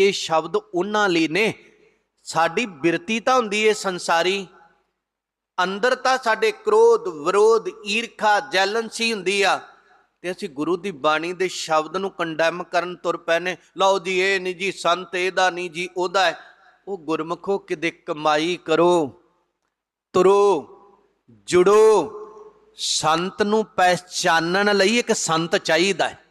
ਇਹ ਸ਼ਬਦ ਉਹਨਾਂ ਲਈ ਨੇ। ਸਾਡੀ ਬਿਰਤੀ ਤਾਂ ਹੁੰਦੀ ਏ ਸੰਸਾਰੀ। ਅੰਦਰ ਤਾਂ ਸਾਡੇ ਕ੍ਰੋਧ, ਵਿਰੋਧ, ਈਰਖਾ, ਜੈਲਨਸੀ ਹੁੰਦੀ ਆ। ਤੇ ਅਸੀਂ ਗੁਰੂ ਦੀ ਬਾਣੀ ਦੇ ਸ਼ਬਦ ਨੂੰ ਕੰਡੈਮ ਕਰਨ ਤੁਰ ਪਏ ਨੇ। ਲਓ ਜੀ, ਇਹ ਨਹੀਂ ਜੀ, ਸੰਤ ਇਹਦਾ ਨਹੀਂ ਜੀ, ਉਹਦਾ ਉਹ ਗੁਰਮਖੋ ਕਿਤੇ ਕਮਾਈ ਕਰੋ, ਤੁਰੋ, ਜੁੜੋ। ਸੰਤ ਨੂੰ ਪਹਿਚਾਨਣ ਲਈ ਇੱਕ ਸੰਤ ਚਾਹੀਦਾ ਹੈ।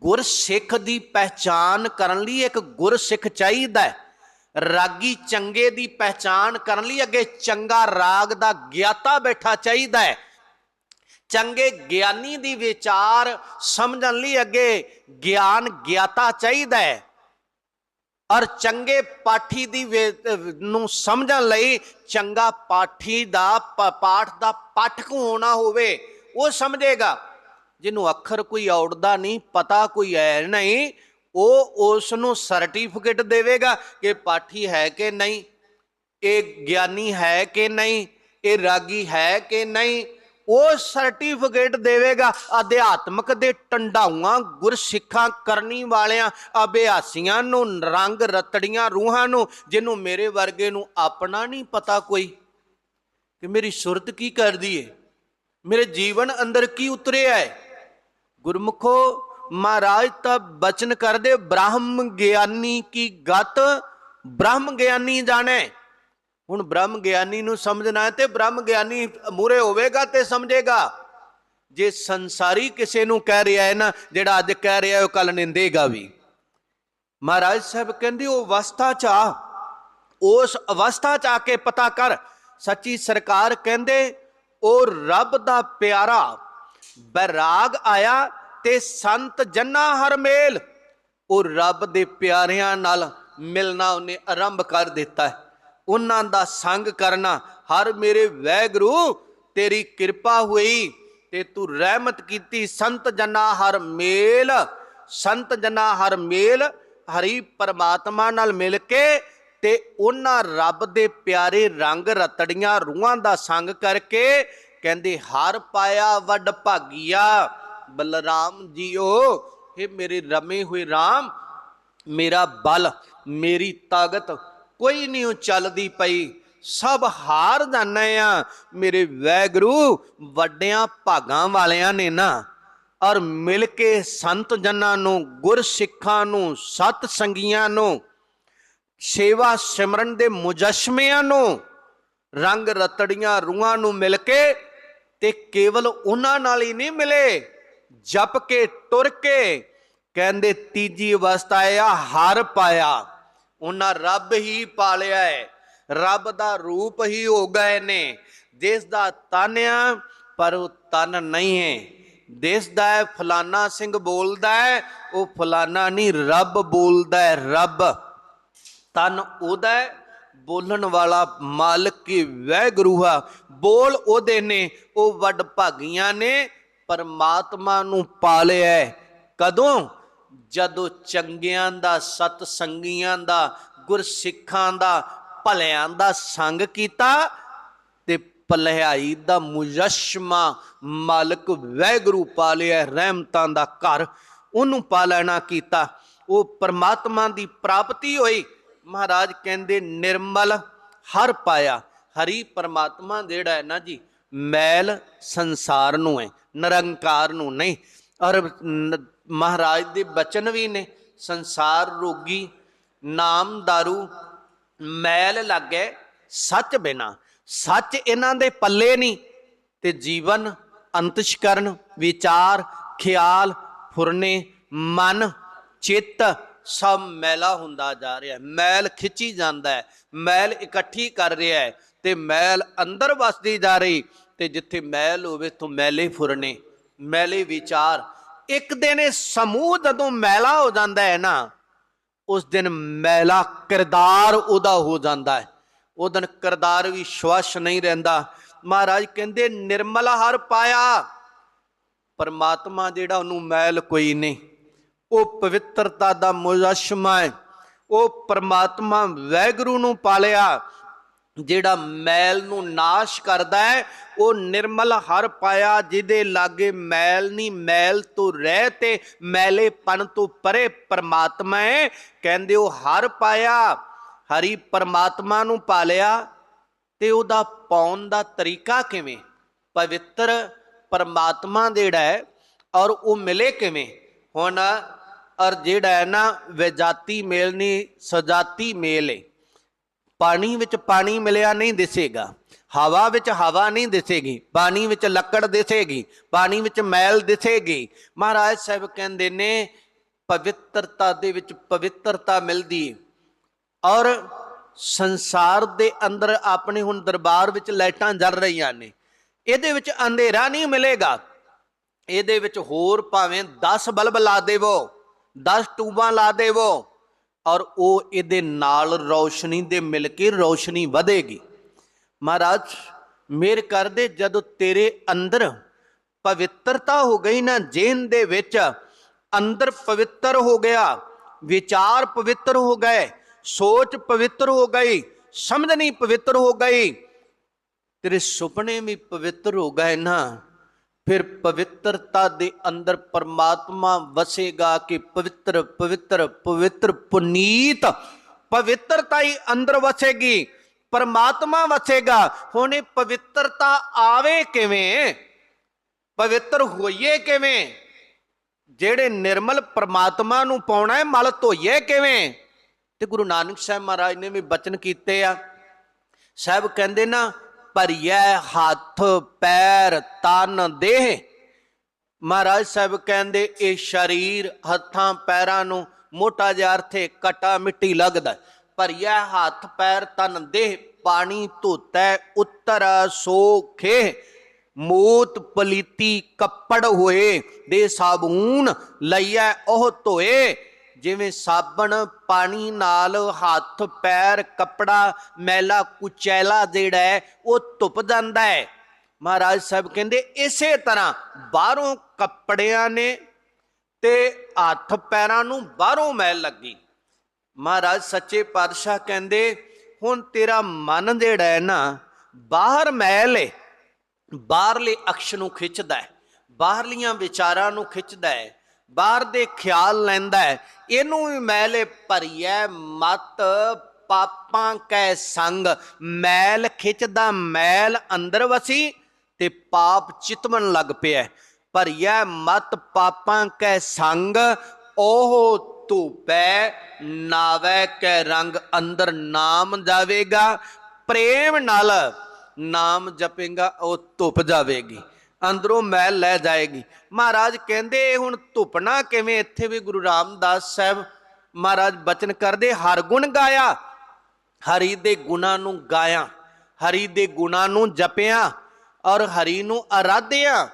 ਗੁਰਸਿੱਖ ਦੀ ਪਹਿਚਾਨ ਕਰਨ ਲਈ ਇੱਕ ਗੁਰਸਿੱਖ ਚਾਹੀਦਾ ਹੈ। ਰਾਗੀ ਚੰਗੇ ਦੀ ਪਹਿਚਾਨ ਕਰਨ ਲਈ ਅੱਗੇ ਚੰਗਾ ਰਾਗ ਦਾ ਗਿਆਤਾ ਬੈਠਾ ਚਾਹੀਦਾ ਹੈ। ਚੰਗੇ ਗਿਆਨੀ ਦੀ ਵਿਚਾਰ ਸਮਝਣ ਲਈ ਅੱਗੇ ਗਿਆਨ ਗਿਆਤਾ ਚਾਹੀਦਾ ਹੈ। ਔਰ ਚੰਗੇ ਪਾਠੀ ਦੀ ਵੇ- ਨੂੰ ਸਮਝਣ ਲਈ ਚੰਗਾ ਪਾਠੀ ਦਾ ਪਾਠ ਦਾ ਪਾਠਕ ਹੋਣਾ ਹੋਵੇ, ਉਹ ਸਮਝੇਗਾ। ਜਿਹਨੂੰ ਅੱਖਰ ਕੋਈ ਔੜਦਾ ਨਹੀਂ, ਪਤਾ ਕੋਈ ਹੈ ਨਹੀਂ, ਉਹ ਉਸ ਨੂੰ ਸਰਟੀਫਿਕੇਟ ਦੇਵੇਗਾ ਕਿ ਪਾਠੀ ਹੈ ਕਿ ਨਹੀਂ, ਇਹ ਗਿਆਨੀ ਹੈ ਕਿ ਨਹੀਂ, ਇਹ ਰਾਗੀ ਹੈ ਕਿ ਨਹੀਂ, ਉਹ ਸਰਟੀਫਿਕੇਟ ਦੇਵੇਗਾ। ਅਧਿਆਤਮਕ ਦੇ ਟੰਡਾਊਆਂ, ਗੁਰਸਿੱਖਾਂ, ਕਰਨੀ ਵਾਲਿਆਂ, ਅਭਿਆਸੀਆਂ ਨੂੰ, ਰੰਗ ਰਤੜੀਆਂ ਰੂਹਾਂ ਨੂੰ, ਜਿਹਨੂੰ ਮੇਰੇ ਵਰਗੇ ਨੂੰ ਆਪਣਾ ਨਹੀਂ ਪਤਾ ਕੋਈ। ਕਿ ਮੇਰੀ ਸੁਰਤ ਕੀ ਕਰਦੀ ਏ? ਮੇਰੇ ਜੀਵਨ ਅੰਦਰ ਕੀ ਉਤਰਿਆ ਹੈ ਗੁਰਮੁਖੋ ਮਹਾਰਾਜ, ਤਾਂ ਬਚਨ ਕਰਦੇ, ਬ੍ਰਹਮ ਗਿਆਨੀ ਕੀ ਗਤ? ਬ੍ਰਹਮ ਗਿਆਨੀ ਜਾਣੇ। ਹੁਣ ਬ੍ਰਹਮ ਗਿਆਨੀ ਨੂੰ ਸਮਝਣਾ ਹੈ ਤੇ ਬ੍ਰਹਮ ਗਿਆਨੀ ਮੂਰੇ ਹੋਵੇਗਾ ਤੇ ਸਮਝੇਗਾ। ਜੇ ਸੰਸਾਰੀ ਕਿਸੇ ਨੂੰ ਕਹਿ ਰਿਹਾ ਹੈ ਨਾ, ਜਿਹੜਾ ਅੱਜ ਕਹਿ ਰਿਹਾ ਉਹ ਕੱਲ ਨਿੰਦੇਗਾ ਵੀ। ਮਹਾਰਾਜ ਸਾਹਿਬ ਕਹਿੰਦੇ, ਉਹ ਅਵਸਥਾ ਚ ਆ। ਉਸ ਅਵਸਥਾ ਚ ਆ ਕੇ ਪਤਾ ਕਰ। ਸੱਚੀ ਸਰਕਾਰ ਕਹਿੰਦੇ, ਉਹ ਰੱਬ ਦਾ ਪਿਆਰਾ ਬੈਰਾਗ ਆਇਆ ਤੇ ਸੰਤ ਜੰਨਾ ਹਰ ਮੇਲ। ਉਹ ਰੱਬ ਦੇ ਪਿਆਰਿਆਂ ਨਾਲ ਮਿਲਣਾ ਉਹਨੇ ਆਰੰਭ ਕਰ ਦਿੱਤਾ ਹੈ। ਉਹਨਾਂ ਦਾ ਸੰਗ ਕਰਨਾ, ਹਰ ਮੇਰੇ ਵੈਗਰੂ, ਤੇਰੀ ਕਿਰਪਾ ਹੋਈ ਤੇ ਤੂੰ ਰਹਿਮਤ ਕੀਤੀ। ਸੰਤ ਜਨਾ ਹਰ ਮੇਲ, ਸੰਤ ਜਨਾ ਹਰ ਮੇਲ, ਹਰੀ ਪਰਮਾਤਮਾ ਨਾਲ ਮਿਲ ਕੇ ਤੇ ਉਹਨਾਂ ਰੱਬ ਦੇ ਪਿਆਰੇ ਰੰਗ ਰਤੜੀਆਂ ਰੂਹਾਂ ਦਾ ਸੰਗ ਕਰਕੇ ਕਹਿੰਦੇ, ਹਰ ਪਾਇਆ ਵੱਡ ਭਾਗੀਆ। ਬਲਰਾਮ ਜੀਓ ਇਹ ਮੇਰੇ ਰਮੇ ਹੋਏ RAM ਮੇਰਾ ਬਲ, ਮੇਰੀ ਤਾਕਤ ਕੋਈ ਨਹੀਂ ਚੱਲਦੀ ਪਈ। ਸਭ ਹਾਰ ਜਾਣੇ ਆ। ਮੇਰੇ ਵੈਗਰੂ ਵੱਡਿਆਂ ਭਾਗਾਂ ਵਾਲਿਆਂ ਨੇ ਨਾ। ਔਰ ਮਿਲ ਕੇ ਸੰਤ ਜਨਾਂ ਨੂੰ ਗੁਰ ਸਿੱਖਾਂ ਨੂੰ, ਸਤ ਸੰਗੀਆਂ ਨੂੰ, ਸੇਵਾ ਸਿਮਰਨ ਦੇ ਮੁਜਸ਼ਮਿਆਂ ਨੂੰ, ਰੰਗ ਰਤੜੀਆਂ ਰੂਹਾਂ ਨੂੰ ਮਿਲ ਕੇ ਤੇ ਕੇਵਲ ਉਹਨਾਂ ਨਾਲ ਹੀ ਨਹੀਂ ਮਿਲੇ। ਜਪ ਕੇ ਟੁਰ ਕੇ ਕਹਿੰਦੇ ਤੀਜੀ ਅਵਸਥਾ ਇਹ ਆ ਹਰ ਪਾਇਆ। ਉਹਨਾਂ ਰੱਬ ਹੀ ਪਾਲਿਆ ਹੈ ਰੱਬ ਦਾ ਰੂਪ ਹੀ ਹੋ ਗਏ ਨੇ। ਦੇਸ਼ ਦਾ ਤਨ ਆ ਪਰ ਉਹ ਤਨ ਨਹੀਂ ਹੈ ਦਿਸਦਾ ਹੈ ਫਲਾਨਾ ਸਿੰਘ ਬੋਲਦਾ ਹੈ ਉਹ ਫਲਾਨਾ ਨਹੀਂ ਰੱਬ ਬੋਲਦਾ ਹੈ ਰੱਬ। ਤਨ ਉਹਦਾ ਹੈ, ਬੋਲਣ ਵਾਲਾ ਮਾਲਕ ਕੀ ਵੈਗਰੂ ਆ। ਬੋਲ ਉਹਦੇ ਨੇ, ਉਹ ਵੱਡ ਭਾਗੀਆਂ ਨੇ, ਪਰਮਾਤਮਾ ਨੂੰ ਪਾਲਿਆ ਕਦੋਂ? ਜਦੋਂ ਚੰਗਿਆਂ ਦਾ ਸਤ ਸੰਗੀਆਂ ਦਾ, ਗੁਰਸਿੱਖਾਂ ਦਾ, ਭਲਿਆਂ ਦਾ ਸੰਗ ਕੀਤਾ ਤੇ ਭਲਾਈ ਦਾ ਮੁਜਸ਼ਮਾ ਮਾਲਕ ਵੈਗਰੂ ਪਾਲਿਆ ਰਹਿਮਤਾਂ ਦਾ ਘਰ। ਉਹਨੂੰ ਪਾਲਣਾ ਕੀਤਾ। ਉਹ ਪਰਮਾਤਮਾ ਦੀ ਪ੍ਰਾਪਤੀ ਹੋਈ। ਮਹਾਰਾਜ ਕਹਿੰਦੇ, ਨਿਰਮਲ ਹਰ ਪਾਇਆ, ਹਰੀ ਪਰਮਾਤਮਾ ਜਿਹੜਾ ਹੈ ਨਾ ਜੀ, ਮੈਲ ਸੰਸਾਰ ਨੂੰ ਹੈ, ਨਿਰੰਕਾਰ ਨੂੰ ਨਹੀਂ। ਔਰ ਮਹਾਰਾਜ ਦੇ ਬਚਨ ਵੀ ਨੇ, ਸੰਸਾਰ ਰੋਗੀ, ਨਾਮ दारू ਮੈਲ ਲੱਗੇ, ਸੱਚ ਬਿਨਾ। ਸੱਚ ਇਹਨਾਂ ਦੇ ਪੱਲੇ ਨਹੀਂ, ਤੇ ਜੀਵਨ ਅੰਤਸ਼ਕਰਨ, ਵਿਚਾਰ, ਖਿਆਲ, ਫੁਰਨੇ, ਮਨ, ਚਿੱਤ ਸਭ ਮੈਲਾ ਹੁੰਦਾ ਜਾ ਰਿਹਾ ਹੈ। ਮੈਲ ਖਿੱਚੀ ਜਾਂਦਾ ਹੈ। ਮੈਲ ਇਕੱਠੀ ਕਰ ਰਿਹਾ ਹੈ ਤੇ ਮੈਲ ਅੰਦਰ ਵਸਦੀ ਜਾ ਰਹੀ ਤੇ ਜਿੱਥੇ ਮੈਲ ਹੋਵੇ ਤੋਂ ਮੈਲੇ ਫੁਰਨੇ, ਮੈਲੇ ਵਿਚਾਰ। ਇੱਕ ਦਿਨ ਇਹ ਸਮੂਹ ਜਦੋਂ ਮੈਲਾ ਹੋ ਜਾਂਦਾ ਹੈ ਨਾ, ਉਸ ਦਿਨ ਮੈਲਾ ਕਿਰਦਾਰ ਉਹਦਾ ਹੋ ਜਾਂਦਾ ਹੈ। ਉਹ ਦਿਨ ਕਿਰਦਾਰ ਵੀ ਸ਼ਵਸ਼ ਨਹੀਂ ਰਹਿੰਦਾ। ਮਹਾਰਾਜ ਕਹਿੰਦੇ, ਨਿਰਮਲ ਹਰ ਪਾਇਆ। ਪਰਮਾਤਮਾ ਜਿਹੜਾ ਉਹਨੂੰ ਮੈਲ ਕੋਈ ਨਹੀਂ। ਉਹ ਪਵਿੱਤਰਤਾ ਦਾ ਮੁਜਸ਼ਮਾ ਹੈ। ਉਹ ਪਰਮਾਤਮਾ ਵੈਗਰੂ ਨੂੰ ਪਾਲਿਆ, ਜਿਹੜਾ ਮੈਲ ਨੂੰ ਨਾਸ਼ ਕਰਦਾ ਹੈ, ਉਹ ਨਿਰਮਲ ਹਰ ਪਾਇਆ, ਜਿਹਦੇ ਲਾਗੇ ਮੈਲ ਨਹੀਂ, ਮੈਲ ਤੋਂ ਰਹਿ ਤੇ ਮੈਲੇਪਨ ਤੋਂ ਪਰੇ ਪਰਮਾਤਮਾ ਹੈ। ਕਹਿੰਦੇ ਉਹ ਹਰ ਪਾਇਆ, ਹਰੀ ਪਰਮਾਤਮਾ ਨੂੰ ਪਾਲਿਆ, ਤੇ ਉਹਦਾ ਪਾਉਣ ਦਾ ਤਰੀਕਾ ਕਿਵੇਂ? ਪਵਿੱਤਰ ਪਰਮਾਤਮਾ ਜਿਹੜਾ ਹੈ, ਔਰ ਉਹ ਮਿਲੇ ਕਿਵੇਂ? ਹੁਣ ਔਰ ਜਿਹੜਾ ਹੈ ਨਾ ਵਿਜਾਤੀ ਮੇਲ ਨਹੀਂ ਸਜਾਤੀ ਮੇਲ ਹੈ ਪਾਣੀ ਵਿੱਚ ਪਾਣੀ ਮਿਲਿਆ ਨਹੀਂ ਦਿਸੇਗਾ। ਹਵਾ ਵਿੱਚ ਹਵਾ ਨਹੀਂ ਦਿਸੇਗੀ। ਪਾਣੀ ਵਿੱਚ ਲੱਕੜ ਦਿਸੇਗੀ। ਪਾਣੀ ਵਿੱਚ ਮੈਲ ਦਿਸੇਗੀ। ਮਹਾਰਾਜ ਸਾਹਿਬ ਕਹਿੰਦੇ ਨੇ, ਪਵਿੱਤਰਤਾ ਦੇ ਵਿੱਚ ਪਵਿੱਤਰਤਾ ਮਿਲਦੀ ਔਰ ਸੰਸਾਰ ਦੇ ਅੰਦਰ ਆਪਣੇ ਹੁਣ ਦਰਬਾਰ ਵਿੱਚ ਲਾਈਟਾਂ ਜਲ ਰਹੀਆਂ ਨੇ। ਇਹਦੇ ਵਿੱਚ ਅੰਧੇਰਾ ਨਹੀਂ ਮਿਲੇਗਾ। ਇਹਦੇ ਵਿੱਚ ਹੋਰ ਭਾਵੇਂ 10 ਬਲਬ ਲਾ ਦੇਵੋ। 10 ਟੂਬਾਂ ਲਾ ਦੇਵੋ ਔਰ ਉਹ ਇਹਦੇ ਨਾਲ ਰੌਸ਼ਨੀ ਦੇ ਮਿਲ ਕੇ ਰੌਸ਼ਨੀ ਵਧੇਗੀ। ਮਹਾਰਾਜ ਮੇਰ ਕਰਦੇ ਜਦੋਂ ਤੇਰੇ ਅੰਦਰ ਪਵਿੱਤਰਤਾ ਹੋ ਗਈ ਨਾ ਜੇਨ ਦੇ ਵਿੱਚ ਅੰਦਰ ਪਵਿੱਤਰ ਹੋ ਗਿਆ, ਵਿਚਾਰ ਪਵਿੱਤਰ ਹੋ ਗਏ, ਸੋਚ ਪਵਿੱਤਰ ਹੋ ਗਈ, ਸਮਝਣੀ ਪਵਿੱਤਰ ਹੋ ਗਈ, ਤੇਰੇ ਸੁਪਨੇ ਵੀ ਪਵਿੱਤਰ ਹੋ ਗਏ ਨਾ। ਫਿਰ ਪਵਿੱਤਰਤਾ ਦੇ ਅੰਦਰ ਪਰਮਾਤਮਾ ਵਸੇਗਾ ਕਿ ਪਵਿੱਤਰ ਪਵਿੱਤਰ ਪਵਿੱਤਰ ਪੁਨੀਤ ਪਵਿੱਤਰਤਾ ਹੀ ਅੰਦਰ ਵਸੇਗੀ, ਪਰਮਾਤਮਾ ਵਸੇਗਾ। ਹੁਣ ਇਹ ਪਵਿੱਤਰਤਾ ਆਵੇ ਕਿਵੇਂ? ਪਵਿੱਤਰ ਹੋਈਏ ਕਿਵੇਂ? ਜਿਹੜੇ ਨਿਰਮਲ ਪਰਮਾਤਮਾ ਨੂੰ ਪਾਉਣਾ ਹੈ, ਮਲ ਧੋਈਏ ਕਿਵੇਂ? ਤੇ ਗੁਰੂ ਨਾਨਕ ਸਾਹਿਬ ਮਹਾਰਾਜ ਨੇ ਵੀ ਬਚਨ ਕੀਤੇ ਆ। ਸਾਹਿਬ ਕਹਿੰਦੇ ਨਾ ਭਰੀਐ ਹੱਥ, ਪੈਰ, ਤਨ, ਦੇਹ। ਮਹਾਰਾਜ ਸਾਹਿਬ ਕਹਿੰਦੇ, ਇਹ ਸਰੀਰ ਹੱਥਾਂ, ਪੈਰਾਂ ਨੂੰ ਮੋਟਾ ਜਿਹਾ ਅਰਥੇ ਕਟਾ ਮਿੱਟੀ ਲੱਗਦਾ ਭਰੀਐ ਹੱਥ, ਪੈਰ, ਤਨ, ਦੇਹ, ਪਾਣੀ ਧੋਤੈ, ਉੱਤਰ ਸੋਖੇ ਮੂਤ ਪਲੀਤੀ ਕੱਪੜ ਹੋਏ, ਦੇ ਸਾਬੂਨ ਲਈਐ ਉਹ ਧੋਏ। ਜਿਵੇਂ ਸਾਬਣ ਪਾਣੀ ਨਾਲ ਹੱਥ, ਪੈਰ, ਕੱਪੜਾ, ਮੈਲਾ, ਕੁਚੈਲਾ ਜਿਹੜਾ ਹੈ, ਉਹ ਧੁੱਪ ਜਾਂਦਾ ਹੈ। ਮਹਾਰਾਜ ਸਾਹਿਬ ਕਹਿੰਦੇ, ਇਸੇ ਤਰ੍ਹਾਂ ਬਾਹਰੋਂ ਕੱਪੜਿਆਂ ਨੇ ਤੇ ਹੱਥ, ਪੈਰਾਂ ਨੂੰ ਬਾਹਰੋਂ ਮੈਲ ਲੱਗੀ। ਮਹਾਰਾਜ ਸੱਚੇ ਪਾਤਸ਼ਾਹ ਕਹਿੰਦੇ, ਹੁਣ ਤੇਰਾ ਮਨ ਜਿਹੜਾ ਹੈ ਨਾ, ਬਾਹਰ ਮੈਲ ਹੈ ਬਾਹਰਲੇ ਅਕਸ਼ ਨੂੰ ਖਿੱਚਦਾ ਹੈ। ਬਾਹਰਲੀਆਂ ਵਿਚਾਰਾਂ ਨੂੰ ਖਿੱਚਦਾ ਹੈ। ਬਾਹਰ ਦੇ ਖਿਆਲ ਲੈਂਦਾ ਹੈ, ਇਹਨੂੰ ਵੀ ਮੈਲੇ ਭਰੀਐ ਮਤ, ਪਾਪਾਂ ਕੈ ਸੰਗ। ਮੈਲ ਖਿੱਚਦਾ, ਮੈਲ ਅੰਦਰ ਵਸੀ ਤੇ ਪਾਪ ਚਿਤਵਨ ਲੱਗ ਪਿਆ ਭਰੀਐ ਮਤ, ਪਾਪਾਂ ਕੈ ਸੰਗ, ਉਹ ਧੂਪੈ, ਨਾਵੇ ਕੈ ਰੰਗ, ਅੰਦਰ ਨਾਮ ਜਾਵੇਗਾ। ਪ੍ਰੇਮ ਨਾਲ ਨਾਮ ਜਪੇਗਾ, ਉਹ ਧੁੱਪ ਜਾਵੇਗੀ। ਅੰਦਰੋਂ ਮੈਲ ਲੈ ਜਾਏਗੀ। ਮਹਾਰਾਜ ਕਹਿੰਦੇ ਹੁਣ ਧੁੱਪਣਾ ਕਿਵੇਂ? ਇੱਥੇ ਵੀ ਗੁਰੂ ਰਾਮਦਾਸ ਸਾਹਿਬ ਮਹਾਰਾਜ ਬਚਨ ਕਰਦੇ, ਹਰ ਗੁਣ ਗਾਇਆ, ਹਰੀ ਦੇ ਗੁਣਾਂ ਨੂੰ ਗਾਇਆ, ਹਰੀ ਦੇ ਗੁਣਾਂ ਨੂੰ ਜਪਿਆ ਔਰ ਹਰੀ ਨੂੰ ਆਰਾਧਿਆ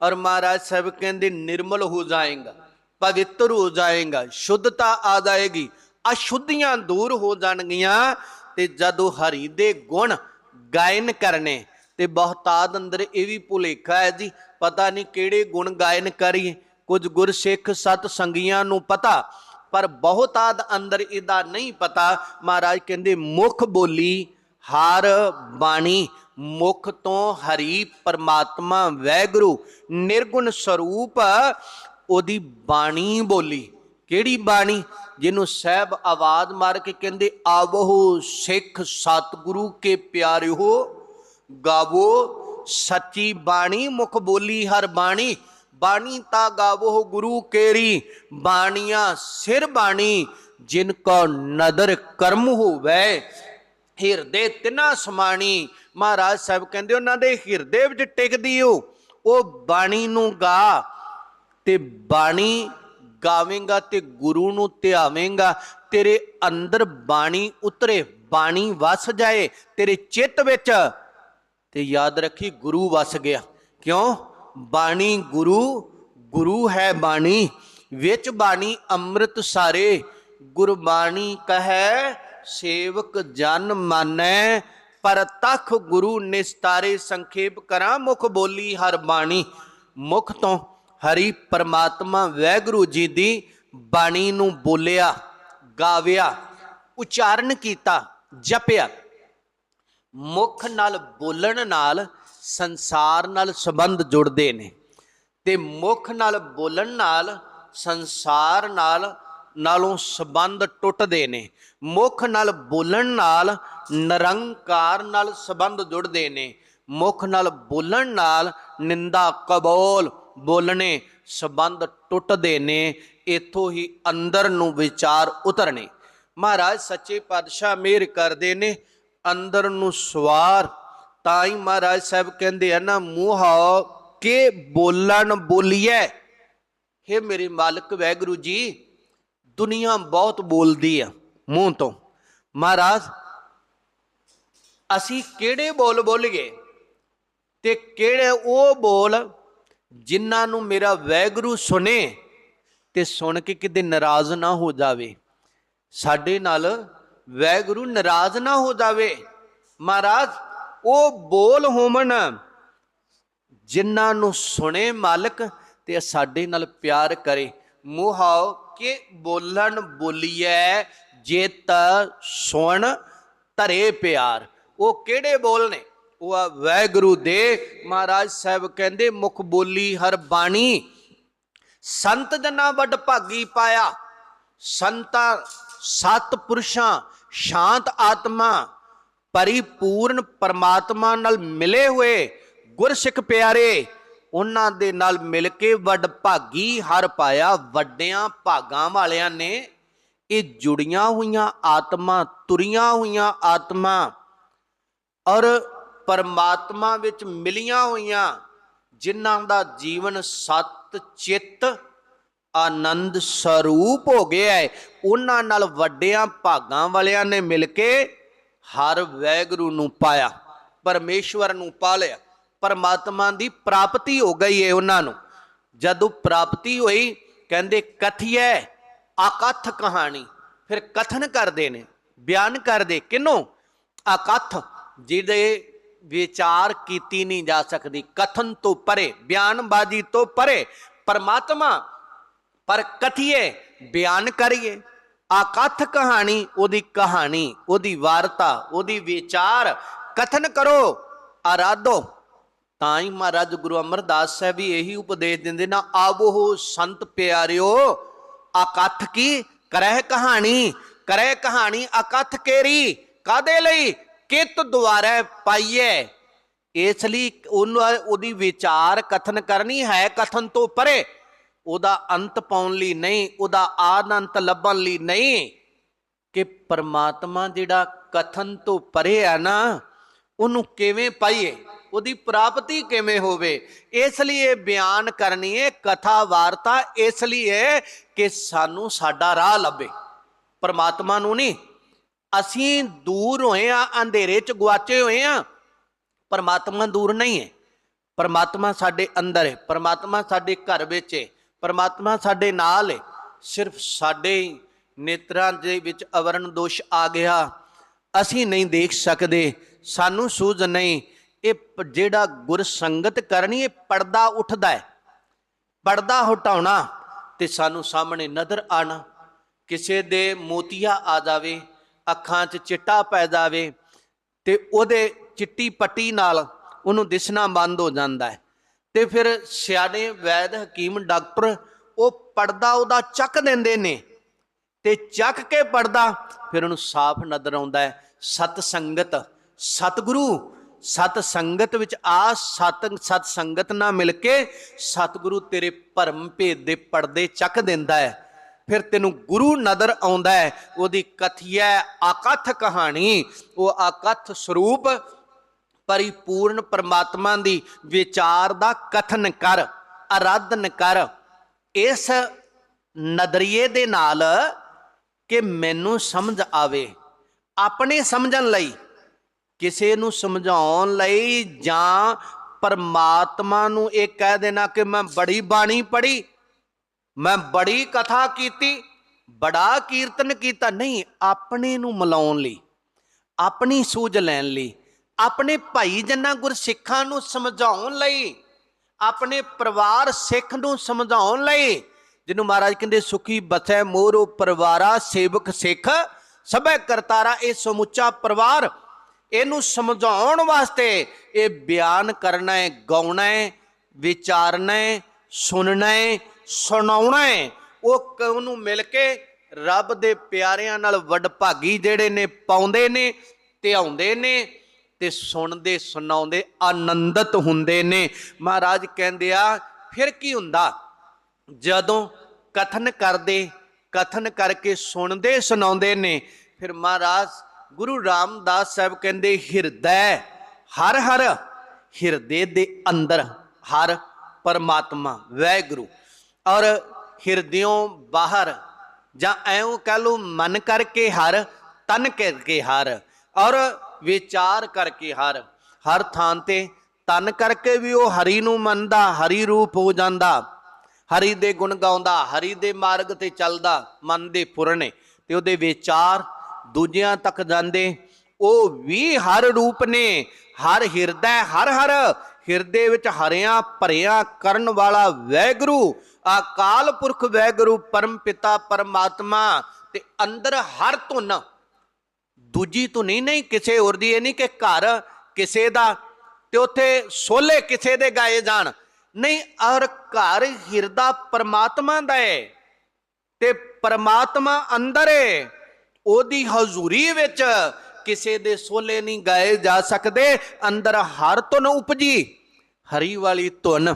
ਔਰ ਮਹਾਰਾਜ ਸਾਹਿਬ ਕਹਿੰਦੇ, ਨਿਰਮਲ ਹੋ ਜਾਏਗਾ, ਪਵਿੱਤਰ ਹੋ ਜਾਏਗਾ, ਸ਼ੁੱਧਤਾ ਆ ਜਾਏਗੀ, ਅਸ਼ੁੱਧੀਆਂ ਦੂਰ ਹੋ ਜਾਣਗੀਆਂ ਤੇ ਜਦੋਂ ਹਰੀ ਦੇ ਗੁਣ ਗਾਇਨ ਕਰਨੇ ਤੇ ਬਹੁਤਾਦ ਅੰਦਰ ਇਹ ਵੀ ਭੁਲੇਖਾ ਹੈ ਜੀ, ਪਤਾ ਨਹੀਂ ਕਿਹੜੇ ਗੁਣ ਗਾਇਨ ਕਰੀਏ, ਕੁਝ ਗੁਰਸਿੱਖ ਸਤ ਸੰਗੀਆਂ ਨੂੰ ਪਤਾ, ਪਰ ਬਹੁਤਾਦ ਅੰਦਰ ਇਹਦਾ ਨਹੀਂ ਪਤਾ। ਮਹਾਰਾਜ ਕਹਿੰਦੇ, ਮੁਖ ਬੋਲੀ, ਹਰ ਬਾਣੀ, ਮੁਖ ਤੋਂ ਹਰੀ ਪਰਮਾਤਮਾ ਵੈਗੁਰੂ, ਨਿਰਗੁਣ ਸਰੂਪ ਉਹਦੀ ਬਾਣੀ ਬੋਲੀ। ਕਿਹੜੀ ਬਾਣੀ? ਜਿਹਨੂੰ ਸਹਿਬ ਆਵਾਜ਼ ਮਾਰ ਕੇ ਕਹਿੰਦੇ, ਆਵੋ ਸਿੱਖ ਸਤਿਗੁਰੂ ਕੇ ਪਿਆਰਿਓ ਗਾਵੋ ਸੱਚੀ ਬਾਣੀ, ਮੁਖ ਬੋਲੀ ਹਰ ਬਾਣੀ। ਬਾਣੀ ਤਾ ਗਾਵੋ ਗੁਰੂ ਕੇਰੀ। ਬਾਣੀਆਂ ਸਿਰ ਬਾਣੀ, ਜਿਨ ਕੋ ਨਦਰ ਕਰਮ ਹੋਵੇ। ਹਿਰਦੇ ਤਿਨਾ ਸਮਾਣੀ। ਮਹਾਰਾਜ ਸਾਹਿਬ ਕਹਿੰਦੇ ਉਹਨਾਂ ਦੇ ਹਿਰਦੇ ਵਿੱਚ ਟਿਕਦੀ ਹੋ ਉਹ ਬਾਣੀ ਨੂੰ ਗਾ ਤੇ ਬਾਣੀ ਗਾਵੇਂਗਾ ਤੇ ਗੁਰੂ ਨੂੰ ਧਿਆਵੇਂਗਾ। ਤੇਰੇ ਅੰਦਰ ਬਾਣੀ ਉਤਰੇ, ਬਾਣੀ ਵਸ ਜਾਏ। ਤੇਰੇ ਚਿੱਤ ਵਿੱਚ ਤੇ ਯਾਦ ਰੱਖੀ ਗੁਰੂ ਵਸ ਗਿਆ। ਕਿਉਂ? ਬਾਣੀ ਗੁਰੂ ਗੁਰੂ ਹੈ ਬਾਣੀ, ਵਿੱਚ ਬਾਣੀ ਅੰਮ੍ਰਿਤ ਸਾਰੇ। ਗੁਰਬਾਣੀ ਕਹੈ, ਸੇਵਕ ਜਨ ਮਾਨੈ, ਪਰ ਗੁਰੂ ਨਿਸਤਾਰੇ ਸੰਖੇਪ ਕਰਾਂ ਮੁਖ ਬੋਲੀ ਹਰ ਬਾਣੀ। ਮੁਖ ਤੋਂ ਹਰੀ ਪਰਮਾਤਮਾ ਵੈਗੁਰੂ ਜੀ ਦੀ ਬਾਣੀ ਨੂੰ ਬੋਲਿਆ, ਗਾਵਿਆ, ਉਚਾਰਨ ਕੀਤਾ, ਜਪਿਆ। ਮੁਖ ਨਾਲ ਬੋਲਣ ਨਾਲ ਸੰਸਾਰ ਨਾਲ ਸੰਬੰਧ ਜੁੜਦੇ ਨੇ ਤੇ ਮੁਖ ਨਾਲ ਬੋਲਣ ਨਾਲ ਸੰਸਾਰ ਨਾਲ ਨਾਲੋਂ ਸੰਬੰਧ ਟੁੱਟਦੇ ਨੇ। ਮੁਖ ਨਾਲ ਬੋਲਣ ਨਾਲ ਨਿਰੰਕਾਰ ਨਾਲ ਸੰਬੰਧ ਜੁੜਦੇ ਨੇ। ਮੁਖ ਨਾਲ ਬੋਲਣ ਨਾਲ ਨਿੰਦਾ ਕਬੂਲ ਬੋਲਣੇ ਸੰਬੰਧ ਟੁੱਟਦੇ ਨੇ। ਇਥੋਂ ਹੀ ਅੰਦਰ ਨੂੰ ਵਿਚਾਰ ਉਤਰਨੇ। ਮਹਾਰਾਜ ਸੱਚੇ ਪਾਤਸ਼ਾਹ ਮਿਹਰ ਕਰਦੇ ਨੇ। ਅੰਦਰ ਨੂੰ ਸਵਾਰ। ਤਾਂ ਹੀ ਮਹਾਰਾਜ ਸਾਹਿਬ ਕਹਿੰਦੇ ਆ ਨਾ, ਮੂੰਹਾ ਕੇ ਬੋਲਣ ਬੋਲੀਐ। ਹੇ ਮੇਰੇ ਮਾਲਕ ਵੈਗੁਰੂ ਜੀ, ਦੁਨੀਆ ਬਹੁਤ ਬੋਲਦੀ ਆ ਮੂੰਹ ਤੋਂ। ਮਹਾਰਾਜ, ਅਸੀਂ ਕਿਹੜੇ ਬੋਲ ਬੋਲੀਏ ਤੇ ਕਿਹੜੇ ਉਹ ਬੋਲ ਜਿਨ੍ਹਾਂ ਨੂੰ ਮੇਰਾ ਵੈਗੁਰੂ ਸੁਣੇ ਤੇ ਸੁਣ ਕੇ ਕਿਤੇ ਨਾਰਾਜ਼ ਨਾ ਹੋ ਜਾਵੇ। ਸਾਡੇ ਨਾਲ ਵੈਗੁਰੂ ਨਾਰਾਜ਼ ਨਾ ਹੋ ਜਾਵੇ। ਮਹਾਰਾਜ, ਉਹ ਬੋਲ ਹੋਮਣ ਜਿਨ੍ਹਾਂ ਨੂੰ ਸੁਣੇ ਮਾਲਕ ਤੇ ਸਾਡੇ ਨਾਲ ਪਿਆਰ ਕਰੇ। ਮੋਹਾਉ ਕਿ ਬੋਲਣ ਬੋਲੀਐ ਜਿਤ ਸੁਣ ਧਰੇ ਪਿਆਰ। ਉਹ ਕਿਹੜੇ ਬੋਲ ਨੇ? ਉਹ ਆ ਵੈਗੁਰੂ ਦੇ। ਮਹਾਰਾਜ ਸਾਹਿਬ ਕਹਿੰਦੇ, ਮੁਖ ਬੋਲੀ ਹਰ ਬਾਣੀ। ਸੰਤ ਜਨਾ ਵੱਡ ਭਾਗੀ ਪਾਇਆ। ਸੰਤਾਂ, ਸਤ ਪੁਰਸ਼ਾਂ ਸ਼ਾਂਤ ਆਤਮਾ, ਪਰਿਪੂਰਨ ਪਰਮਾਤਮਾ ਨਾਲ ਮਿਲੇ ਹੋਏ ਗੁਰਸਿੱਖ ਪਿਆਰੇ, ਉਹਨਾਂ ਦੇ ਨਾਲ ਮਿਲ ਕੇ ਵੱਡ ਭਾਗੀ ਹਰ ਪਾਇਆ, ਵੱਡਿਆਂ ਭਾਗਾਂ ਵਾਲਿਆਂ ਨੇ ਇਹ ਜੁੜੀਆਂ ਹੋਈਆਂ ਆਤਮਾ, ਤੁਰੀਆਂ ਹੋਈਆਂ ਆਤਮਾ ਔਰ ਪਰਮਾਤਮਾ ਵਿੱਚ ਮਿਲੀਆਂ ਹੋਈਆਂ, ਜਿਨ੍ਹਾਂ ਦਾ ਜੀਵਨ ਸਤ ਚਿੱਤ ਆਨੰਦ ਸਰੂਪ ਹੋ ਗਿਆ ਹੈ ਉਹਨਾਂ ਨਾਲ ਵੱਡਿਆਂ ਭਾਗਾਂ ਵਾਲਿਆਂ ਨੇ ਮਿਲ ਕੇ ਹਰ ਵੈਗਰੂ ਨੂੰ ਪਾਇਆ, ਪਰਮੇਸ਼ਵਰ ਨੂੰ ਪਾ ਲਿਆ। ਪਰਮਾਤਮਾ ਦੀ ਪ੍ਰਾਪਤੀ ਹੋ ਗਈ ਹੈ ਉਹਨਾਂ ਨੂੰ। ਜਦੋਂ ਪ੍ਰਾਪਤੀ ਹੋਈ, ਕਹਿੰਦੇ ਕਥਿਐ, ਆਕਥ ਕਹਾਣੀ। ਫਿਰ ਕਥਨ ਕਰਦੇ ਨੇ, ਬਿਆਨ ਕਰਦੇ, ਕਿਨੂੰ? ਆਕਥ, ਜਿਹਦੇ ਵਿਚਾਰ ਕੀਤੀ ਨਹੀਂ ਜਾ ਸਕਦੀ। ਕਥਨ ਤੋਂ ਪਰੇ, ਬਿਆਨਬਾਜ਼ੀ ਤੋਂ ਪਰੇ, ਪਰਮਾਤਮਾ ਪਰ ਕਥੀਏ, ਬਿਆਨ ਕਰੀਏ। ਆਕਥ ਕਹਾਣੀ, ਉਹਦੀ ਕਹਾਣੀ, ਉਹਦੀ ਵਾਰਤਾ, ਉਹਦੀ ਵਿਚਾਰ। ਕਥਨ ਕਰੋ, ਆਰਾਧੋ। ਤਾਂ ਹੀ ਮਹਾਰਾਜ ਗੁਰੂ ਅਮਰਦਾਸ ਸਾਹਿਬ ਵੀ ਇਹੀ ਉਪਦੇਸ਼ ਦਿੰਦੇ ਨਾ, ਆਵੋ ਸੰਤ ਪਿਆਰਿਓ ਆਕਥ ਕੀ? ਕਰਹਿ ਕਹਾਣੀ ਕਰਹਿ ਕਹਾਣੀ ਅਕਥ ਕੇਰੀ? ਕਾਦੇ ਲਈ? ਕਿਤ ਦੁਆਰੇ ਪਾਈਏ ਇਸ ਲਈ ਉਹਨੂੰ, ਉਹਦੀ ਵਿਚਾਰ ਕਥਨ ਕਰਨੀ ਹੈ, ਕਥਨ ਤੋਂ ਪਰੇ। ਉਹਦਾ ਅੰਤ ਪਾਉਣ ਲਈ ਨਹੀਂ, ਉਹਦਾ ਆਨੰਤ ਲੱਭਣ ਲਈ ਨਹੀਂ ਕਿ ਪਰਮਾਤਮਾ ਜਿਹੜਾ ਕਥਨ ਤੋਂ ਪਰੇ ਆ ਨਾ, ਉਹਨੂੰ ਕਿਵੇਂ ਪਾਈਏ? ਉਹਦੀ ਪ੍ਰਾਪਤੀ ਕਿਵੇਂ ਹੋਵੇ? ਇਸ ਲਈ ਇਹ ਬਿਆਨ ਕਰਨੀ ਹੈ, ਕਥਾ ਵਾਰਤਾ ਇਸ ਲਈ ਹੈ ਕਿ ਸਾਨੂੰ ਸਾਡਾ ਰਾਹ ਲੱਭੇ। ਪਰਮਾਤਮਾ ਨੂੰ ਨਹੀਂ। ਅਸੀਂ ਦੂਰ ਹੋਏ ਆ, ਅੰਧੇਰੇ ਚ ਗਵਾਚੇ ਹੋਏ ਆ, ਪਰਮਾਤਮਾ ਦੂਰ ਨਹੀਂ ਹੈ। ਪਰਮਾਤਮਾ ਸਾਡੇ ਅੰਦਰ ਹੈ, ਪਰਮਾਤਮਾ ਸਾਡੇ ਘਰ ਵਿੱਚ ਹੈ। ਪਰਮਾਤਮਾ ਸਾਡੇ ਨਾਲ ਹੈ ਸਿਰਫ ਸਾਡੇ ਨੇਤਰਾਂ ਦੇ ਵਿੱਚ ਅਵਰਨ ਦੋਸ਼ ਆ ਗਿਆ। ਅਸੀਂ ਨਹੀਂ ਦੇਖ ਸਕਦੇ, ਸਾਨੂੰ ਸੂਝ ਨਹੀਂ। ਇਹ ਜਿਹੜਾ ਗੁਰ ਸੰਗਤ ਕਰਨੀ ਇਹ ਪਰਦਾ ਉੱਠਦਾ ਹੈ ਪਰਦਾ ਹਟਾਉਣਾ ਤੇ ਸਾਨੂੰ ਸਾਹਮਣੇ ਨਜ਼ਰ ਆਣਾ। ਕਿਸੇ ਦੇ ਮੋਤੀਆ ਆ ਜਾਵੇ, ਅੱਖਾਂ 'ਚ ਚਿੱਟਾ ਪੈ ਜਾਵੇ ਤੇ ਉਹਦੇ ਚਿੱਟੀ ਪੱਟੀ ਨਾਲ ਉਹਨੂੰ ਦਿਸਣਾ ਬੰਦ ਹੋ ਜਾਂਦਾ ਹੈ ਤੇ ਫਿਰ ਸਿਆਣੇ ਵੈਦ ਹਕੀਮ ਡਾਕਟਰ ਉਹ ਪਰਦਾ ਉਹਦਾ ਚੱਕ ਦਿੰਦੇ ਨੇ ਤੇ ਚੱਕ ਕੇ ਪੜਦਾ ਫਿਰ ਉਹਨੂੰ ਸਾਫ਼ ਨਜ਼ਰ ਆਉਂਦਾ ਹੈ, ਸਤ ਸੰਗਤ, ਸਤਿਗੁਰੂ, ਸਤ ਸੰਗਤ ਵਿੱਚ ਆ ਸਤ ਸਤ ਸੰਗਤ ਨਾਲ ਮਿਲ ਕੇ ਸਤਿਗੁਰੂ ਤੇਰੇ ਭਰਮ ਭੇਦ ਦੇ ਪਰਦੇ ਚੱਕ ਦਿੰਦਾ ਹੈ। ਫਿਰ ਤੈਨੂੰ ਗੁਰੂ ਨਜ਼ਰ ਆਉਂਦਾ ਹੈ, ਉਹਦੀ ਕਥਿਆ ਆਕਥ ਕਹਾਣੀ, ਉਹ ਆਕਥ ਸਰੂਪ ਪਰਿਪੂਰਨ ਪਰਮਾਤਮਾ ਦੀ ਵਿਚਾਰ ਦਾ ਕਥਨ ਕਰ ਆਰਾਧਨ ਕਰ। ਇਸ ਨਜ਼ਰੀਏ ਦੇ ਨਾਲ ਕਿ ਮੈਨੂੰ ਸਮਝ ਆਵੇ, ਆਪਣੇ ਸਮਝਣ ਲਈ, ਕਿਸੇ ਨੂੰ ਸਮਝਾਉਣ ਲਈ ਜਾਂ ਪਰਮਾਤਮਾ ਨੂੰ ਇਹ ਕਹਿ ਦੇਣਾ ਕਿ ਮੈਂ ਬੜੀ ਬਾਣੀ ਪੜ੍ਹੀ, ਮੈਂ ਬੜੀ ਕਥਾ ਕੀਤੀ, ਬੜਾ ਕੀਰਤਨ ਕੀਤਾ। ਨਹੀਂ, ਆਪਣੇ ਨੂੰ ਮਿਲਾਉਣ ਲਈ, ਆਪਣੀ ਸੂਝ ਲੈਣ ਲਈ ਆਪਣੇ ਭਾਈ ਜਨਾਂ ਗੁਰਸਿੱਖਾਂ ਨੂੰ ਸਮਝਾਉਣ ਲਈ, ਆਪਣੇ ਪਰਿਵਾਰ ਸਿੱਖ ਨੂੰ ਸਮਝਾਉਣ ਲਈ, ਜਿਹਨੂੰ ਮਹਾਰਾਜ ਕਹਿੰਦੇ ਸੁਖੀ ਬਸੈ ਮੋਰੋ ਪਰਿਵਾਰਾ ਸੇਵਕ ਸਿੱਖ, ਸਭੈ ਕਰਤਾਰਾ ਇਹ ਸਮੁੱਚਾ ਪਰਿਵਾਰ, ਇਹਨੂੰ ਸਮਝਾਉਣ ਵਾਸਤੇ ਇਹ ਬਿਆਨ ਕਰਨਾ ਹੈ, ਗਾਉਣਾ ਹੈ, ਵਿਚਾਰਨਾ ਹੈ, ਸੁਣਨਾ ਹੈ, ਸੁਣਾਉਣਾ ਹੈ। ਉਹ ਉਹਨੂੰ ਮਿਲ ਕੇ ਰੱਬ ਦੇ ਪਿਆਰਿਆਂ ਨਾਲ ਵਡਭਾਗੀ ਜਿਹੜੇ ਨੇ ਪਾਉਂਦੇ ਨੇ ਤੇ ਆਉਂਦੇ ਨੇ ਤੇ ਸੁਣਦੇ ਸੁਣਾਉਂਦੇ ਆਨੰਦਤ ਹੁੰਦੇ ਨੇ। ਮਹਾਰਾਜ ਕਹਿੰਦੇ ਆ, ਫਿਰ ਕੀ ਹੁੰਦਾ? ਜਦੋਂ ਕਥਨ ਕਰਦੇ, ਕਥਨ ਕਰਕੇ ਸੁਣਦੇ ਸੁਣਾਉਂਦੇ ਨੇ, ਫਿਰ ਮਹਾਰਾਜ ਗੁਰੂ ਰਾਮਦਾਸ ਸਾਹਿਬ ਕਹਿੰਦੇ, ਹਿਰਦੈ ਹਰ ਹਰ, ਹਿਰਦੇ ਦੇ ਅੰਦਰ ਹਰ ਪਰਮਾਤਮਾ, ਵੈਗੁਰੂ। ਔਰ ਹਿਰਦਿਓਂ ਬਾਹਰ, ਜਾਂ ਐਉਂ ਕਹ ਲੋ ਮਨ ਕਰਕੇ ਹਰ, ਤਨ ਕਰਕੇ ਹਰ। ਔਰ ਵਿਚਾਰ ਕਰਕੇ ਹਰ ਹਰ ਥਾਂ ਤੇ ਤਨ ਕਰਕੇ ਵੀ ਉਹ ਹਰੀ ਨੂੰ ਮੰਨਦਾ, ਹਰੀ ਰੂਪ ਹੋ ਜਾਂਦਾ। ਹਰੀ ਦੇ ਗੁਣ ਗਾਉਂਦਾ, ਹਰੀ ਦੇ ਮਾਰਗ ਤੇ ਚੱਲਦਾ, ਮਨ ਦੇ ਪੁਰਨੇ। ਤੇ ਉਹਦੇ ਵਿਚਾਰ ਦੂਜਿਆਂ ਤੱਕ ਜਾਂਦੇ। ਉਹ ਵੀ ਹਰ ਰੂਪ ਨੇ, ਹਰ ਹਿਰਦਾ, ਹਰ ਹਰ ਹਿਰਦੇ ਵਿੱਚ ਹਰਿਆ ਭਰਿਆ ਕਰਨ ਵਾਲਾ ਵੈਗੁਰੂ, ਅਕਾਲ ਪੁਰਖ ਵੈਗੁਰੂ, ਪਰਮ ਪਿਤਾ, ਪਰਮਾਤਮਾ ਤੇ ਅੰਦਰ ਹਰ ਧੁਨ ਦੂਜੀ ਧੁਨੀ ਨਹੀਂ ਕਿਸੇ ਹੋਰ ਦੀ, ਇਹ ਨਹੀਂ ਕਿ ਘਰ ਕਿਸੇ ਦਾ ਤੇ ਉੱਥੇ ਸੋਲੇ ਕਿਸੇ ਦੇ ਗਾਏ ਜਾਣ। ਨਹੀਂ, ਔਰ ਘਰ ਹਿਰਦਾ ਪਰਮਾਤਮਾ ਦਾ ਹੈ ਤੇ ਪਰਮਾਤਮਾ ਅੰਦਰ ਹੈ ਉਹਦੀ ਹਜ਼ੂਰੀ ਵਿੱਚ ਕਿਸੇ ਦੇ ਸੋਲੇ ਨਹੀਂ ਗਾਏ ਜਾ ਸਕਦੇ। ਅੰਦਰ ਹਰ ਧੁਨ ਉਪਜੀ। ਹਰੀ ਵਾਲੀ ਧੁਨ,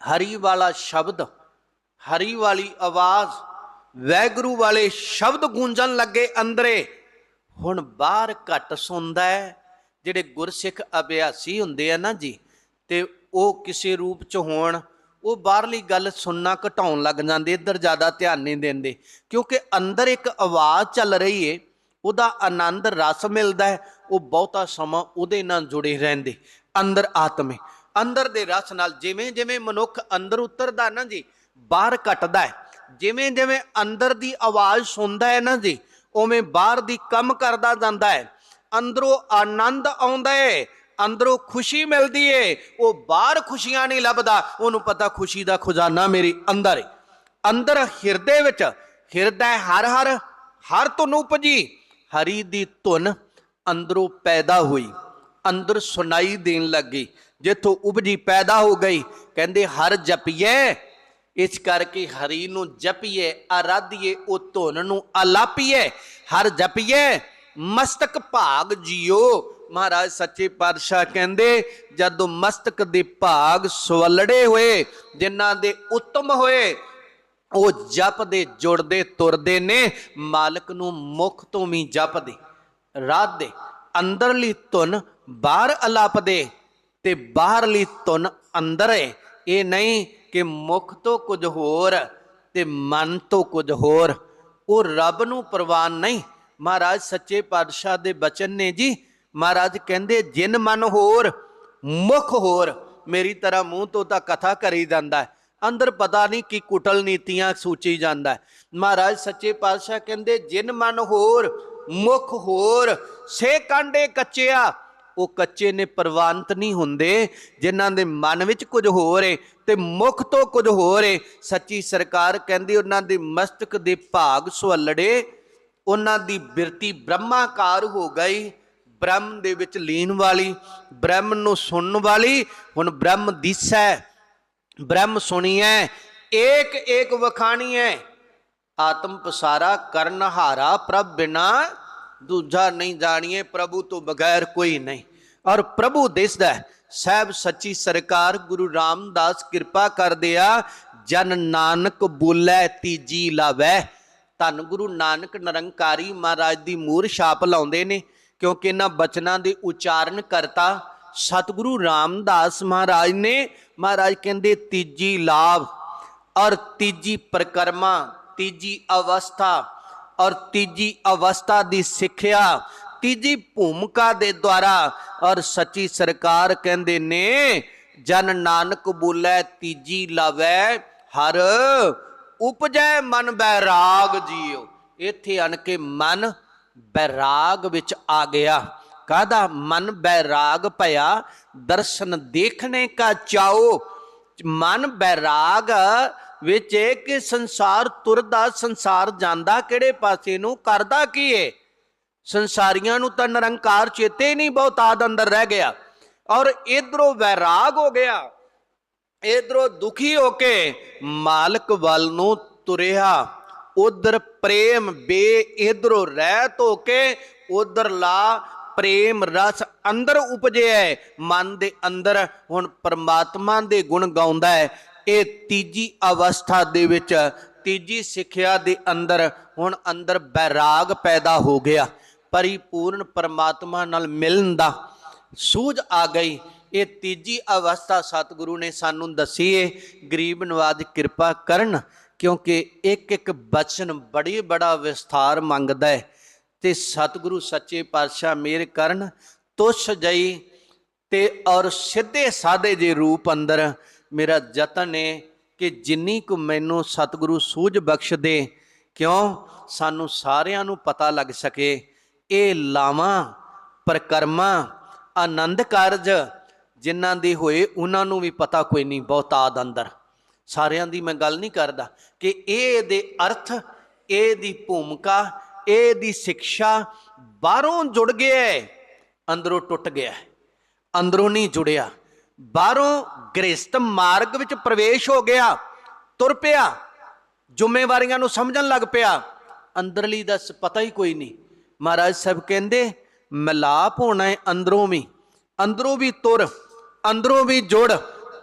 ਹਰੀ ਵਾਲਾ ਸ਼ਬਦ, ਹਰੀ ਵਾਲੀ ਆਵਾਜ਼, ਵੈਗਰੂ ਵਾਲੇ ਸ਼ਬਦ ਗੂੰਜਣ ਲੱਗੇ ਅੰਦਰੇ। ਹੁਣ ਬਾਹਰ ਘੱਟ ਸੁਣਦਾ ਹੈ। ਜਿਹੜੇ ਗੁਰਸਿੱਖ ਅਭਿਆਸੀ ਹੁੰਦੇ ਆ ਨਾ ਜੀ, ਤੇ ਉਹ ਕਿਸੇ ਰੂਪ ਚ ਹੋਣ, ਉਹ ਬਾਹਰਲੀ ਗੱਲ ਸੁਣਨਾ ਘਟਾਉਣ ਲੱਗ ਜਾਂਦੇ, ਇੱਧਰ ਜ਼ਿਆਦਾ ਧਿਆਨ ਨਹੀਂ ਦਿੰਦੇ। ਕਿਉਂਕਿ ਅੰਦਰ ਇੱਕ ਆਵਾਜ਼ ਚੱਲ ਰਹੀ ਏ, ਉਹਦਾ ਆਨੰਦ, ਰਸ ਮਿਲਦਾ ਹੈ, ਉਹ ਬਹੁਤਾ ਸਮਾਂ ਉਹਦੇ ਨਾਲ ਜੁੜੇ ਰਹਿੰਦੇ, ਅੰਦਰ ਆਤਮੇ। ਅੰਦਰ ਦੇ ਰਸ ਨਾਲ ਜਿਵੇਂ ਜਿਵੇਂ ਮਨੁੱਖ ਅੰਦਰ ਉਤਰਦਾ ਨਾ ਜੀ, ਬਾਹਰ ਘਟਦਾ ਹੈ। ਜਿਵੇਂ ਜਿਵੇਂ ਅੰਦਰ ਦੀ ਆਵਾਜ਼ ਸੁਣਦਾ ਹੈ ਨਾ ਜੀ ਉਵੇਂ ਬਾਹਰ ਦੀ ਕੰਮ ਕਰਦਾ ਜਾਂਦਾ ਹੈ। ਅੰਦਰੋਂ ਆਨੰਦ ਆਉਂਦਾ ਹੈ, ਅੰਦਰੋਂ ਖੁਸ਼ੀ ਮਿਲਦੀ ਏ ਉਹ ਬਾਹਰ ਖੁਸ਼ੀਆਂ ਨਹੀਂ ਲੱਭਦਾ, ਉਹਨੂੰ ਪਤਾ ਖੁਸ਼ੀ ਦਾ ਖਜ਼ਾਨਾ ਮੇਰੀ ਅੰਦਰ ਹੈ ਅੰਦਰ ਹਿਰਦੇ ਵਿੱਚ, ਹਿਰਦਾ ਹਰ ਹਰ ਹਰ ਧੁਨ ਉਪਜੀ। ਹਰੀ ਦੀ ਧੁਨ ਅੰਦਰੋਂ ਪੈਦਾ ਹੋਈ, ਅੰਦਰ ਸੁਨਾਈ ਦੇਣ ਲੱਗੀ। ਜਿੱਥੋਂ ਉਪਜੀ, ਪੈਦਾ ਹੋ ਗਈ। ਕਹਿੰਦੇ ਹਰ ਜਪੀਏ ਇਸ ਕਰਕੇ ਹਰੀ ਨੂੰ ਜਪੀਏ, ਆਰਾਧੀਏ, ਉਹ ਧੁਨ ਨੂੰ ਆਲਾਪੀਏ। ਹਰ ਜਪੀਏ, ਮਸਤਕ ਭਾਗ ਜਿਓ। ਮਹਾਰਾਜ ਸੱਚੇ ਪਾਤਸ਼ਾਹ ਕਹਿੰਦੇ, ਜਦੋਂ ਮਸਤਕ ਦੇ ਭਾਗ ਸਵਲੜੇ ਹੋਏ, ਜਿਨ੍ਹਾਂ ਦੇ ਉੱਤਮ ਹੋਏ, ਉਹ ਜਪਦੇ, ਜੁੜਦੇ, ਤੁਰਦੇ ਨੇ। ਮਾਲਕ ਨੂੰ ਮੁਖ ਤੋਂ ਵੀ ਜਪਦੇ ਰਾਧਦੇ ਅੰਦਰਲੀ ਧੁਨ ਬਾਹਰ ਅਲਾਪਦੇ ਤੇ ਬਾਹਰਲੀ ਧੁਨ ਅੰਦਰ ਹੈ ਇਹ ਨਹੀਂ ਕਿ ਮੁਖ ਤੋਂ ਕੁਝ ਹੋਰ ਤੇ ਮਨ ਤੋਂ ਕੁਝ ਹੋਰ। ਉਹ ਰੱਬ ਨੂੰ ਪ੍ਰਵਾਨ ਨਹੀਂ। ਮਹਾਰਾਜ ਸੱਚੇ ਪਾਤਸ਼ਾਹ ਦੇ ਬਚਨ ਨੇ ਜੀ। ਮਹਾਰਾਜ ਕਹਿੰਦੇ, ਜਿਨ ਮਨ ਹੋਰ, ਮੁਖ ਹੋਰ, ਮੇਰੀ ਤਰ੍ਹਾਂ ਮੂੰਹ ਤੋਂ ਤਾਂ ਕਥਾ ਕਰੀ ਜਾਂਦਾ ਹੈ। ਅੰਦਰ ਪਤਾ ਨਹੀਂ ਕੀ ਕੁਟਲ ਨੀਤੀਆਂ ਸੂਚੀ ਜਾਂਦਾ ਮਹਾਰਾਜ ਸੱਚੇ ਪਾਤਸ਼ਾਹ ਕਹਿੰਦੇ, ਜਿਨ ਮਨ ਹੋਰ, ਮੁਖ ਹੋਰ, ਸੇ ਕਾਂਡੇ ਕੱਚਿਆ ਉਹ ਕੱਚੇ ਨੇ ਪ੍ਰਵਾਨਤ ਨਹੀਂ ਹੁੰਦੇ, ਜਿਨ੍ਹਾਂ ਦੇ ਮਨ ਵਿੱਚ ਕੁਝ ਹੋਰ ਏ ਤੇ ਮੁਖ ਤੋਂ ਕੁਝ ਹੋਰ ਏ। ਸੱਚੀ ਸਰਕਾਰ ਕਹਿੰਦੀ ਉਹਨਾਂ ਦੇ ਮਸਤਕ ਦੇ ਭਾਗ ਸੁਹਲੜੇ, ਉਹਨਾਂ ਦੀ ਬਿਰਤੀ ਬ੍ਰਹਮਾਕਾਰ ਹੋ ਗਈ, ਬ੍ਰਹਮ ਦੇ ਵਿੱਚ ਲੀਨ ਵਾਲੀ, ਬ੍ਰਹਮ ਨੂੰ ਸੁਣਨ ਵਾਲੀ, ਹੁਣ ਬ੍ਰਹਮ ਦਿਸੈ, ਬ੍ਰਹਮ ਸੁਣੀਐ ਏਕ ਏਕ ਵਖਾਣੀਐ। ਆਤਮ ਪਸਾਰਾ ਕਰਨ ਹਾਰਾ ਪ੍ਰਭ ਬਿਨਾ ਦੂਜਾ ਨਹੀਂ ਜਾਣੀਏ, ਪ੍ਰਭੂ ਤੋਂ ਬਗੈਰ ਕੋਈ ਨਹੀਂ। ਔਰ ਪ੍ਰਭੂ ਦਿਸਦਾ ਹੈ। ਸਾਹਿਬ ਸੱਚੀ ਸਰਕਾਰ ਗੁਰੂ ਰਾਮਦਾਸ ਕਿਰਪਾ ਕਰਦੇ ਆ, ਜਨ ਨਾਨਕ ਬੋਲੇ ਤੀਜੀ ਲਾਵੈ। ਧੰਨ ਗੁਰੂ ਨਾਨਕ ਨਿਰੰਕਾਰੀ ਮਹਾਰਾਜ ਦੀ ਮੂਰ ਛਾਪ ਲਾਉਂਦੇ ਨੇ, ਕਿਉਂਕਿ ਇਹਨਾਂ ਬਚਨਾਂ ਦੇ ਉਚਾਰਨ ਕਰਤਾ ਸਤਿਗੁਰੂ ਰਾਮਦਾਸ ਮਹਾਰਾਜ ਨੇ। ਮਹਾਰਾਜ ਕਹਿੰਦੇ, ਤੀਜੀ ਲਾਭ ਔਰ ਤੀਜੀ ਪ੍ਰਕਰਮਾ, ਤੀਜੀ ਅਵਸਥਾ ਔਰ ਤੀਜੀ ਅਵਸਥਾ ਦੀ ਸਿੱਖਿਆ, ਤੀਜੀ ਭੂਮਿਕਾ ਦੇ ਦੁਆਰਾ। ਔਰ ਸੱਚੀ ਸਰਕਾਰ ਕਹਿੰਦੇ ਨੇ, ਜਨ ਨਾਨਕ ਬੋਲੇ, ਤੀਜੀ ਲਾਵੈ, ਹਰ ਉਪਜੈ ਮਨ ਬੈਰਾਗ ਜੀਓ ਇੱਥੇ ਅਣ ਕੇ ਮਨ ਬੈਰਾਗ ਵਿੱਚ ਆ ਗਿਆ। ਕਾਹਦਾ ਮਨ ਬੈਰਾਗ ਭਇਆ? ਦਰਸ਼ਨ ਦੇਖਣੇ ਕਾ ਚਾਓ ਮਨ ਬੈਰਾਗ ਵਿੱਚ ਇਹ ਕਿ ਸੰਸਾਰ ਤੁਰਦਾ, ਸੰਸਾਰ ਜਾਂਦਾ ਕਿਹੜੇ ਪਾਸੇ ਨੂੰ? ਕਰਦਾ ਕੀ ਏ? ਸੰਸਾਰੀਆਂ ਨੂੰ ਤਾਂ ਨਿਰੰਕਾਰ ਚੇਤੇ ਹੀ ਨਹੀਂ ਬਹੁਤਾਦ ਅੰਦਰ ਰਹਿ ਗਿਆ। ਔਰ ਇਧਰੋਂ ਵੈਰਾਗ ਹੋ ਗਿਆ। ਇਧਰੋਂ ਦੁਖੀ ਹੋ ਕੇ ਮਾਲਕ ਵੱਲ ਨੂੰ ਤੁਰਿਆ। ਉਧਰ ਪ੍ਰੇਮ ਬੇ ਇਧਰੋਂ ਰਹਿਤ ਹੋ ਕੇ ਉਧਰ ਲਾ ਪ੍ਰੇਮ ਰਸ ਅੰਦਰ ਉਪਜਿਆ ਹੈ। ਮਨ ਦੇ ਅੰਦਰ ਹੁਣ ਪਰਮਾਤਮਾ ਦੇ ਗੁਣ ਗਾਉਂਦਾ ਹੈ ਇਹ ਤੀਜੀ ਅਵਸਥਾ ਦੇ ਵਿੱਚ, ਤੀਜੀ ਸਿੱਖਿਆ ਦੇ ਅੰਦਰ, ਹੁਣ ਅੰਦਰ ਬੈਰਾਗ ਪੈਦਾ ਹੋ ਗਿਆ। ਪਰਿਪੂਰਨ ਪਰਮਾਤਮਾ ਨਾਲ ਮਿਲਣ ਦਾ ਸੂਝ ਆ ਗਈ। ਇਹ ਤੀਜੀ ਅਵਸਥਾ ਸਤਿਗੁਰੂ ਨੇ ਸਾਨੂੰ ਦੱਸੀ ਏ, ਗਰੀਬ ਨਵਾਜ ਕਿਰਪਾ ਕਰਨ, ਕਿਉਂਕਿ ਇੱਕ ਇੱਕ ਬਚਨ ਬੜੀ ਬੜਾ ਵਿਸਥਾਰ ਮੰਗਦਾ ਹੈ ਤੇ ਸਤਿਗੁਰੂ ਸੱਚੇ ਪਾਤਸ਼ਾਹ ਮੇਰ ਕਰਨ, ਤੁਸ ਜਈ ਤੇ ਔਰ ਸਿੱਧੇ ਸਾਦੇ ਜੇ ਰੂਪ ਅੰਦਰ ਮੇਰਾ ਯਤਨ ਹੈ ਕਿ ਜਿੰਨੀ ਕੁ ਮੈਨੂੰ ਸਤਿਗੁਰੂ ਸੂਝ ਬਖਸ਼ ਦੇ ਕਿਉਂ? ਸਾਨੂੰ ਸਾਰਿਆਂ ਨੂੰ ਪਤਾ ਲੱਗ ਸਕੇ। ਇਹ ਲਾਵਾਂ ਪ੍ਰਕਰਮਾ ਆਨੰਦ ਕਾਰਜ ਜਿਨ੍ਹਾਂ ਦੇ ਹੋਏ ਉਹਨਾਂ ਨੂੰ ਵੀ ਪਤਾ ਕੋਈ ਨਹੀਂ ਬਹੁਤਾਦ ਅੰਦਰ। ਸਾਰਿਆਂ ਦੀ ਮੈਂ ਗੱਲ ਨਹੀਂ ਕਰਦਾ ਕਿ ਇਹ ਦੇ ਅਰਥ ਇਹ ਦੀ ਭੂਮਿਕਾ ਇਹ ਦੀ ਸਿੱਖਿਆ ਬਾਹਰੋਂ ਜੁੜ ਗਿਆ ਹੈ, ਅੰਦਰੋਂ ਟੁੱਟ ਗਿਆ ਅੰਦਰੋਂ ਨਹੀਂ ਜੁੜਿਆ। ਬਾਹਰੋਂ ਗ੍ਰਸਤ ਮਾਰਗ ਵਿੱਚ ਪ੍ਰਵੇਸ਼ ਹੋ ਗਿਆ, ਤੁਰ ਪਿਆ, ਜ਼ਿੰਮੇਵਾਰੀਆਂ ਨੂੰ ਸਮਝਣ ਲੱਗ ਪਿਆ। ਅੰਦਰਲੀ ਦਾ ਸ- ਪਤਾ ਹੀ ਕੋਈ ਨਹੀਂ। ਮਹਾਰਾਜ ਸਾਹਿਬ ਕਹਿੰਦੇ ਮਿਲਾਪ ਹੋਣਾ ਹੈ ਅੰਦਰੋਂ ਵੀ। ਅੰਦਰੋਂ ਵੀ ਤੁਰ, ਅੰਦਰੋਂ ਵੀ ਜੁੜ।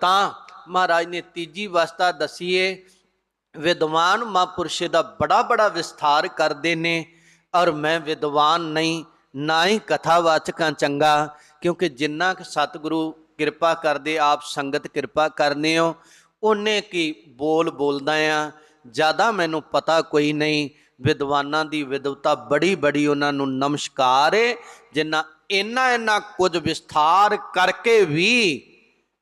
ਤਾਂ ਮਹਾਰਾਜ ਨੇ ਤੀਜੀ ਅਵਸਥਾ ਦਸੀਏ ਵਿਦਵਾਨ ਮਹਾਂਪੁਰਸ਼ੇ ਦਾ ਬੜਾ ਬੜਾ ਵਿਸਥਾਰ ਕਰਦੇ ਨੇ ਔਰ ਮੈਂ ਵਿਦਵਾਨ ਨਹੀਂ, ਨਾ ਹੀ ਕਥਾਵਾਚਕਾਂ ਚੰਗਾ, ਕਿਉਂਕਿ ਜਿੰਨਾ ਕਿ ਸਤਿਗੁਰੂ ਕਿਰਪਾ ਕਰਦੇ ਆਪ ਸੰਗਤ ਕਿਰਪਾ ਕਰਨੇ ਹੋ। ਉਹਨੇ ਕੀ ਬੋਲ ਬੋਲਦਾ ਆ। ਜ਼ਿਆਦਾ ਮੈਨੂੰ ਪਤਾ ਕੋਈ ਨਹੀਂ। ਵਿਦਵਾਨਾਂ ਦੀ ਵਿਦਵਤਾ ਬੜੀ ਬੜੀ ਉਹਨਾਂ ਨੂੰ ਨਮਸਕਾਰ ਏ। ਜਿੰਨਾ ਇੰਨਾ ਇੰਨਾ ਕੁਝ ਵਿਸਥਾਰ ਕਰਕੇ ਵੀ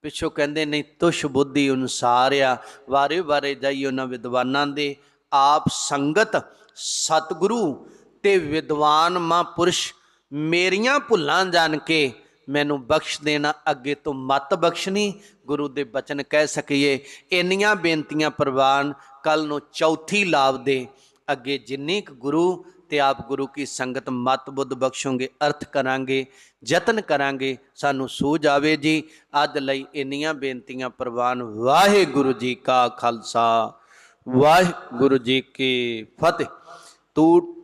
ਪਿੱਛੋਂ ਕਹਿੰਦੇ ਨਹੀਂ ਤੁਸ਼ ਬੁੱਧੀ ਅਨੁਸਾਰ ਆ। ਵਾਰੇ ਵਾਰੇ ਜਾਈ ਉਹਨਾਂ ਵਿਦਵਾਨਾਂ ਦੇ। ਆਪ ਸੰਗਤ, ਸਤਿਗੁਰੂ ਤੇ ਵਿਦਵਾਨ ਮਹਾਂਪੁਰਸ਼ ਮੇਰੀਆਂ ਭੁੱਲਾਂ ਜਾਣ ਕੇ ਮੈਨੂੰ ਬਖਸ਼ ਦੇਣਾ, ਅੱਗੇ ਤੋਂ ਮਤ ਬਖਸ਼ਣੀ, ਗੁਰੂ ਦੇ ਬਚਨ ਕਹਿ ਸਕੀਏ। ਇੰਨੀਆਂ ਬੇਨਤੀਆਂ ਪ੍ਰਵਾਨ ਕੱਲ ਨੂੰ ਚੌਥੀ ਲਾਭ ਦੇ ਅੱਗੇ ਜਿੰਨੀ ਕੁ ਗੁਰੂ ਤੇ ਆਪ ਗੁਰੂ ਕੀ ਸੰਗਤ ਮਤ ਬੁੱਧ ਬਖਸ਼ੋਗੇ, ਅਰਥ ਕਰਾਂਗੇ, ਯਤਨ ਕਰਾਂਗੇ, ਸਾਨੂੰ ਸੂਝ ਆਵੇ ਜੀ। ਅੱਜ ਲਈ ਇੰਨੀਆਂ ਬੇਨਤੀਆਂ ਪ੍ਰਵਾਨ, ਵਾਹਿਗੁਰੂ ਜੀ ਕਾ ਖਾਲਸਾ, ਵਾਹਿਗੁਰੂ ਜੀ ਕੀ ਫਤਿਹ। ਤੂੰ